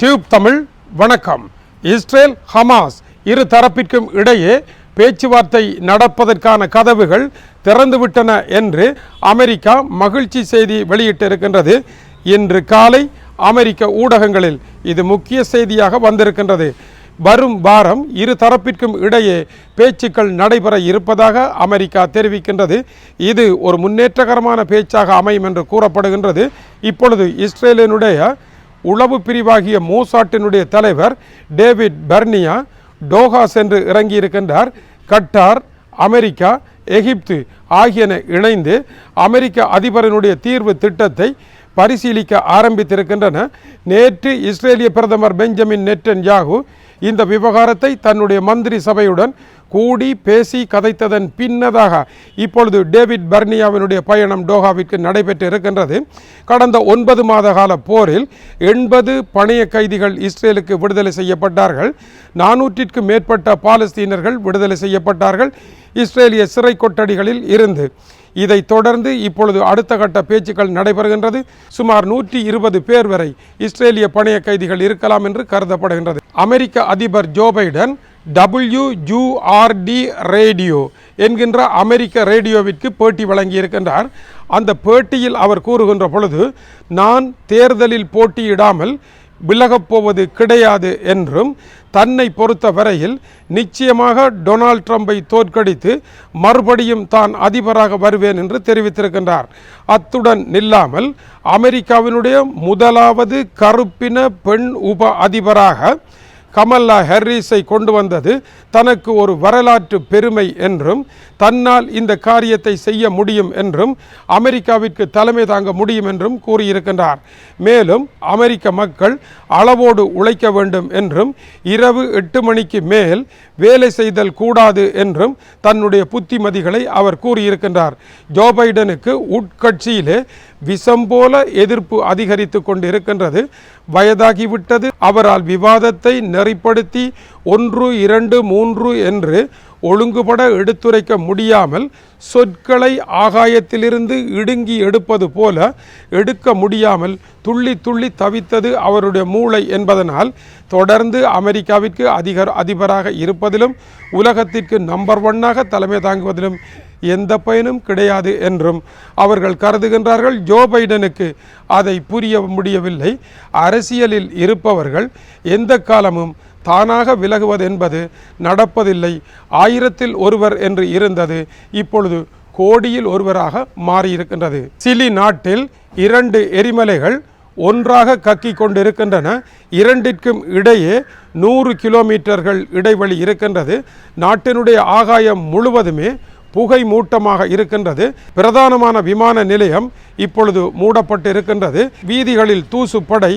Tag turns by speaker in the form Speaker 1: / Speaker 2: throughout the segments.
Speaker 1: Tube Tamil வணக்கம். Israel Hamas இரு தரப்பிற்கும் இடையே பேச்சுவார்த்தை நடப்பதற்கான கதவுகள் திறந்துவிட்டன என்று அமெரிக்கா மகிழ்ச்சி செய்தி வெளியிட்டிருக்கின்றது. இன்று காலை அமெரிக்க ஊடகங்களில் இது முக்கிய செய்தியாக வந்திருக்கின்றது. வரும் வாரம் இரு தரப்பிற்கும் இடையே பேச்சுக்கள் நடைபெற இருப்பதாக அமெரிக்கா தெரிவிக்கின்றது. இது ஒரு முன்னேற்றகரமான பேச்சாக அமையும் என்று கூறப்படுகின்றது. இப்பொழுது இஸ்ரேலினுடைய உளவு பிரிவாகிய மூசாட்டினுடைய தலைவர் டேவிட் பர்னியா டோஹா சென்று இறங்கியிருக்கின்றார். கட்டார் அமெரிக்கா எகிப்து ஆகியன இணைந்து அமெரிக்க அதிபரினுடைய தீர்வு திட்டத்தை பரிசீலிக்க ஆரம்பித்திருக்கின்றன. நேற்று இஸ்ரேலிய பிரதமர் பெஞ்சமின் நெட்டன் யாகு இந்த விவகாரத்தை தன்னுடைய மந்திரி சபையுடன் கூடி பேசி கதைத்ததன் பின்னதாக இப்பொழுது டேவிட் பர்னியாவினுடைய பயணம் டோஹாவிற்கு நடைபெற்று இருக்கின்றது. கடந்த ஒன்பது மாத கால போரில் எண்பது பணைய கைதிகள் இஸ்ரேலுக்கு விடுதலை செய்யப்பட்டார்கள். நானூற்றிற்கும் மேற்பட்ட பாலஸ்தீனர்கள் விடுதலை செய்யப்பட்டார்கள். இஸ்ரேலிய சிறை கொட்டடிகளில் இருந்து. இதைத் தொடர்ந்து இப்பொழுது அடுத்த கட்ட பேச்சுக்கள் நடைபெறுகின்றது. சுமார் நூற்றி இருபது பேர் வரை இஸ்ரேலிய பணைய கைதிகள் இருக்கலாம் என்று கருதப்படுகின்றது. அமெரிக்க அதிபர் ஜோ பைடன் டபிள்யூயூஆர்டி ரேடியோ என்கின்ற அமெரிக்க ரேடியோவிற்கு பேட்டி வழங்கியிருக்கின்றார். அந்த பேட்டியில் அவர் கூறுகின்ற பொழுது நான் தேர்தலில் போட்டியிடாமல் விலகப் போவது கிடையாது என்றும் தன்னை பொறுத்த வரையில் நிச்சயமாக டொனால்ட் ட்ரம்பை தோற்கடித்து மறுபடியும் தான் அதிபராக வருவேன் என்று தெரிவித்திருக்கின்றார். அத்துடன் நில்லாமல் அமெரிக்காவினுடைய முதலாவது கருப்பின பெண் உப அதிபராக கமல்லா ஹெர்ரிஸை கொண்டு வந்தது தனக்கு ஒரு வரலாற்று பெருமை என்றும் தன்னால் இந்த காரியத்தை செய்ய முடியும் என்றும் அமெரிக்காவிற்கு தலைமை தாங்க முடியும் என்றும் கூறியிருக்கின்றார். மேலும் அமெரிக்க மக்கள் அளவோடு உழைக்க வேண்டும் என்றும் இரவு எட்டு மணிக்கு மேல் வேலை செய்தல் கூடாது என்றும் தன்னுடைய புத்திமதிகளை அவர் கூறியிருக்கின்றார். ஜோ பைடனுக்கு உட்கட்சியிலே விஷம் போல எதிர்ப்பு அதிகரித்து கொண்டிருக்கின்றது. வயதாகிவிட்டது. அவரால் விவாதத்தை நெறிப்படுத்தி ஒன்று இரண்டு மூன்று என்று ஒழுங்குபட எடுத்துரைக்க முடியாமல் சொற்களை ஆகாயத்திலிருந்து இடுங்கி எடுப்பது போல எடுக்க முடியாமல் துள்ளி துள்ளி தவித்தது அவருடைய மூளை என்பதனால் தொடர்ந்து அமெரிக்காவிற்கு அதிகர் அதிபராக இருப்பதிலும் உலகத்திற்கு நம்பர் ஒன்னாக தலைமை தாங்குவதிலும் எந்த பயனும் கிடையாது என்றும் அவர்கள் கருதுகின்றார்கள். ஜோ பைடனுக்கு அதை புரிய முடியவில்லை. அரசியலில் இருப்பவர்கள் எந்த காலமும் தானாக விலகுவது என்பது நடப்பதில்லை. ஆயிரத்தில் ஒருவர் என்று இருந்தது இப்பொழுது கோடியில் ஒருவராக மாறியிருக்கின்றது. சிலி நாட்டில் இரண்டு எரிமலைகள் ஒன்றாக கக்கி கொண்டிருக்கின்றன. இரண்டிற்கும் இடையே நூறு கிலோமீட்டர்கள் இடைவெளி இருக்கின்றது. நாட்டினுடைய ஆகாயம் முழுவதுமே புகை மூட்டமாக இருக்கின்றது. பிரதானமான விமான நிலையம் இப்பொழுது மூடப்பட்டு இருக்கின்றது வீதிகளில் தூசு படை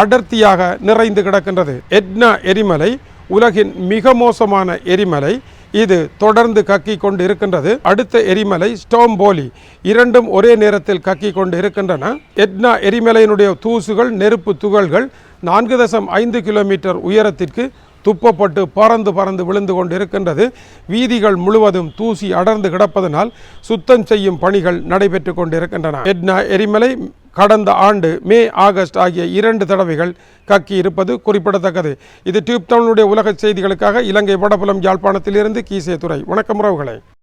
Speaker 1: அடர்த்தியாக நிறைந்து கிடக்கின்றது. எட்னா எரிமலை உலகின் மிக மோசமான எரிமலை இது தொடர்ந்து கக்கி கொண்டு இருக்கின்றது அடுத்த எரிமலை ஸ்டோம்போலி இரண்டும் ஒரே நேரத்தில் கக்கி கொண்டு இருக்கின்றன எட்னா எரிமலையினுடைய தூசுகள் நெருப்பு துகள்கள் நான்கு தசம் ஐந்து கிலோமீட்டர் உயரத்திற்கு துப்பப்பட்டு பறந்து பறந்து விழுந்து கொண்டு இருக்கின்றது வீதிகள் முழுவதும் தூசி அடர்ந்து கிடப்பதனால் சுத்தம் செய்யும் பணிகள் நடைபெற்று கொண்டிருக்கின்றன. எட்னா எரிமலை கடந்த ஆண்டு மே ஆகஸ்ட் ஆகிய இரண்டு தடவைகள் கக்கி இருப்பது குறிப்பிடத்தக்கது. இது டியூப் தமிழுடைய உலக செய்திகளுக்காக இலங்கை வடபுலம் யாழ்ப்பாணத்திலிருந்து கீசே துறை வணக்கம் உறவுகளை.